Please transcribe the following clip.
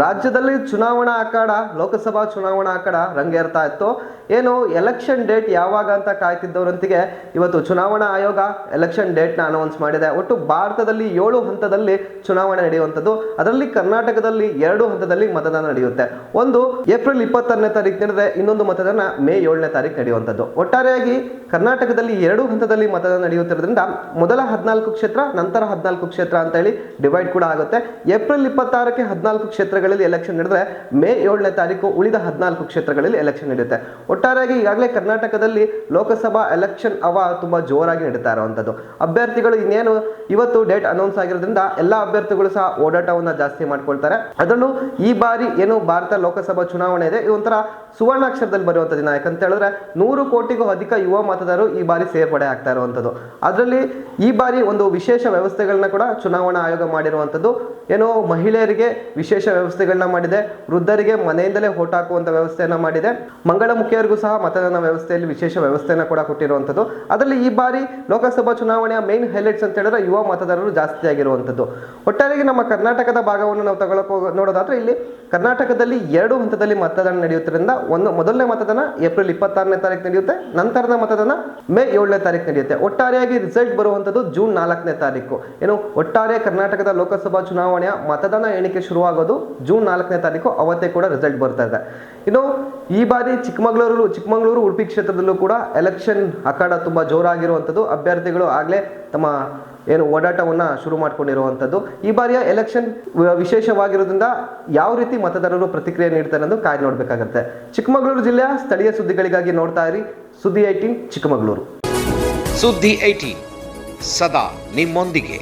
ರಾಜ್ಯದಲ್ಲಿ ಚುನಾವಣಾ ಅಖಾಡ, ಲೋಕಸಭಾ ಚುನಾವಣಾ ಅಖಾಡ ರಂಗೇರ್ತಾ ಇತ್ತು. ಏನು ಎಲೆಕ್ಷನ್ ಡೇಟ್ ಯಾವಾಗ ಅಂತ ಕಾಯ್ತಿದ್ದವರೊಂದಿಗೆ ಇವತ್ತು ಚುನಾವಣಾ ಆಯೋಗ ಎಲೆಕ್ಷನ್ ಡೇಟ್ನ ಅನೌನ್ಸ್ ಮಾಡಿದೆ. ಒಟ್ಟು ಭಾರತದಲ್ಲಿ ಏಳು ಹಂತದಲ್ಲಿ ಚುನಾವಣೆ ನಡೆಯುವಂಥದ್ದು. ಅದರಲ್ಲಿ ಕರ್ನಾಟಕದಲ್ಲಿ ಎರಡು ಹಂತದಲ್ಲಿ ಮತದಾನ ನಡೆಯುತ್ತೆ. ಒಂದು, ಏಪ್ರಿಲ್ ಇಪ್ಪತ್ತಾರನೇ ತಾರೀಕು ನಡೆದರೆ ಇನ್ನೊಂದು ಮತದಾನ ಮೇ ಏಳನೇ ತಾರೀಕು ನಡೆಯುವಂಥದ್ದು. ಒಟ್ಟಾರೆಯಾಗಿ ಕರ್ನಾಟಕದಲ್ಲಿ ಎರಡು ಹಂತದಲ್ಲಿ ಮತದಾನ ನಡೆಯುತ್ತಿರೋದ್ರಿಂದ ಮೊದಲ ಹದಿನಾಲ್ಕು ಕ್ಷೇತ್ರ, ನಂತರ ಹದಿನಾಲ್ಕು ಕ್ಷೇತ್ರ ಅಂತ ಹೇಳಿ ಡಿವೈಡ್ ಕೂಡ ಆಗುತ್ತೆ. ಏಪ್ರಿಲ್ ಇಪ್ಪತ್ತಾರಕ್ಕೆ ಹದಿನಾಲ್ಕು ಕ್ಷೇತ್ರಗಳಲ್ಲಿ ಎಲೆಕ್ಷನ್ ನಡೆದ್ರೆ ಮೇ ಏಳನೇ ತಾರೀಕು ಉಳಿದ ಹದಿನಾಲ್ಕು ಕ್ಷೇತ್ರಗಳಲ್ಲಿ ಎಲೆಕ್ಷನ್ ನಡೆಯುತ್ತೆ. ಒಟ್ಟಾರೆಯಾಗಿ ಈಗಾಗಲೇ ಕರ್ನಾಟಕದಲ್ಲಿ ಲೋಕಸಭಾ ಎಲೆಕ್ಷನ್ ಅವ ತುಂಬಾ ಜೋರಾಗಿ ನಡೀತಾ ಇರುವಂಥದ್ದು ಅಭ್ಯರ್ಥಿಗಳು ಇನ್ನೇನು ಇವತ್ತು ಡೇಟ್ ಅನೌನ್ಸ್ ಆಗಿರೋದ್ರಿಂದ ಎಲ್ಲ ಅಭ್ಯರ್ಥಿಗಳು ಸಹ ಓಡಾಟವನ್ನ ಜಾಸ್ತಿ ಮಾಡ್ಕೊಳ್ತಾರೆ. ಅದರಲ್ಲೂ ಈ ಬಾರಿ ಏನು ಭಾರತ ಲೋಕಸಭಾ ಚುನಾವಣೆ ಇದೆ, ಇದು ಒಂಥರ ಸುವರ್ಣಾಕ್ಷರದಲ್ಲಿ ಬರುವಂಥ ದಿನ. ಯಾಕಂತ ಹೇಳಿದ್ರೆ ನೂರು ಕೋಟಿಗೂ ಅಧಿಕ ಯುವ ಮತದಾರರು ಈ ಬಾರಿ ಸೇರ್ಪಡೆ ಆಗ್ತಾ ಇರುವಂಥದ್ದು ಅದರಲ್ಲಿ ಈ ಬಾರಿ ಒಂದು ವಿಶೇಷ ವ್ಯವಸ್ಥೆಗಳನ್ನ ಕೂಡ ಚುನಾವಣಾ ಆಯೋಗ ಮಾಡಿರುವಂಥದ್ದು ಏನೋ ಮಹಿಳೆಯರಿಗೆ ವಿಶೇಷ ವ್ಯವಸ್ಥೆಗಳನ್ನ ಮಾಡಿದೆ. ವೃದ್ಧರಿಗೆ ಮನೆಯಿಂದಲೇ ಓಟ್ ಹಾಕುವಂಥ ವ್ಯವಸ್ಥೆಯನ್ನ ಮಾಡಿದೆ. ಮಂಗಳಮುಖಿಯರಿಗೂ ಸಹ ಮತದಾನ ವ್ಯವಸ್ಥೆಯಲ್ಲಿ ವಿಶೇಷ ವ್ಯವಸ್ಥೆಯನ್ನು ಕೂಡ ಕೊಟ್ಟಿರುವಂಥದ್ದು ಅದರಲ್ಲಿ ಈ ಬಾರಿ ಲೋಕಸಭಾ ಚುನಾವಣೆಯ ಮೇನ್ ಹೈಲೈಟ್ಸ್ ಅಂತ ಹೇಳಿದ್ರೆ ಯುವ ಮತದಾರರು ಜಾಸ್ತಿ ಆಗಿರುವಂಥದ್ದು ಒಟ್ಟಾರೆಗೆ ನಮ್ಮ ಕರ್ನಾಟಕದ ಭಾಗವನ್ನು ನಾವು ತಗೊಳಕ್ ನೋಡೋದಾದ್ರೆ ಇಲ್ಲಿ ಕರ್ನಾಟಕದಲ್ಲಿ ಎರಡು ಹಂತದಲ್ಲಿ ಮತದಾನ ನಡೆಯುತ್ತಿದ್ದರಿಂದ ಒಂದು ಮೊದಲನೇ ಮತದಾನ ಏಪ್ರಿಲ್ ಇಪ್ಪತ್ತಾರನೇ ತಾರೀಕು ನಡೆಯುತ್ತೆ. ನಂತರದ ಮತದಾನ ಮೇ ಏಳನೇ ತಾರೀಕು ನಡೆಯುತ್ತೆ. ಒಟ್ಟಾರೆಯಾಗಿ ರಿಸಲ್ಟ್ ಬರುವಂಥದ್ದು ಜೂನ್ ನಾಲ್ಕನೇ ತಾರೀಕು ಏನು ಒಟ್ಟಾರೆ ಕರ್ನಾಟಕದ ಲೋಕಸಭಾ ಚುನಾವಣೆಯ ಮತದಾನ ಎಣಿಕೆ ಶುರುವಾಗೋದು ಜೂನ್ ನಾಲ್ಕನೇ ತಾರೀಕು, ಅವತ್ತೇ ಕೂಡ ರಿಸಲ್ಟ್ ಬರ್ತಾ ಇದೆ. ಇನ್ನು ಈ ಬಾರಿ ಚಿಕ್ಕಮಗಳೂರು ಚಿಕ್ಕಮಗಳೂರು, ಉಡುಪಿ ಕ್ಷೇತ್ರದಲ್ಲೂ ಕೂಡ ಎಲೆಕ್ಷನ್ ಅಖಾಡ ತುಂಬಾ ಜೋರಾಗಿರುವಂಥದ್ದು. ಅಭ್ಯರ್ಥಿಗಳು ಆಗಲೇ ತಮ್ಮ ಏನು ಓಡಾಟವನ್ನ ಶುರು ಮಾಡಿಕೊಂಡಿರುವಂಥದ್ದು. ಈ ಬಾರಿಯ ಎಲೆಕ್ಷನ್ ವಿಶೇಷವಾಗಿರೋದ್ರಿಂದ ಯಾವ ರೀತಿ ಮತದಾರರು ಪ್ರತಿಕ್ರಿಯೆ ನೀಡ್ತಾರೆ ಅನ್ನೋದು ಕಾಯ್ದು ನೋಡಬೇಕಾಗುತ್ತೆ. ಚಿಕ್ಕಮಗಳೂರು ಜಿಲ್ಲೆಯ ಸ್ಥಳೀಯ ಸುದ್ದಿಗಳಿಗಾಗಿ ನೋಡ್ತಾ ಇರಿ. ಸುದ್ದಿ ಐಟಿನ್ ಚಿಕ್ಕಮಗಳೂರು. ಸುದ್ದಿ ಏಟೀನ್ ಸದಾ ನಿಮ್ಮೊಂದಿಗೆ.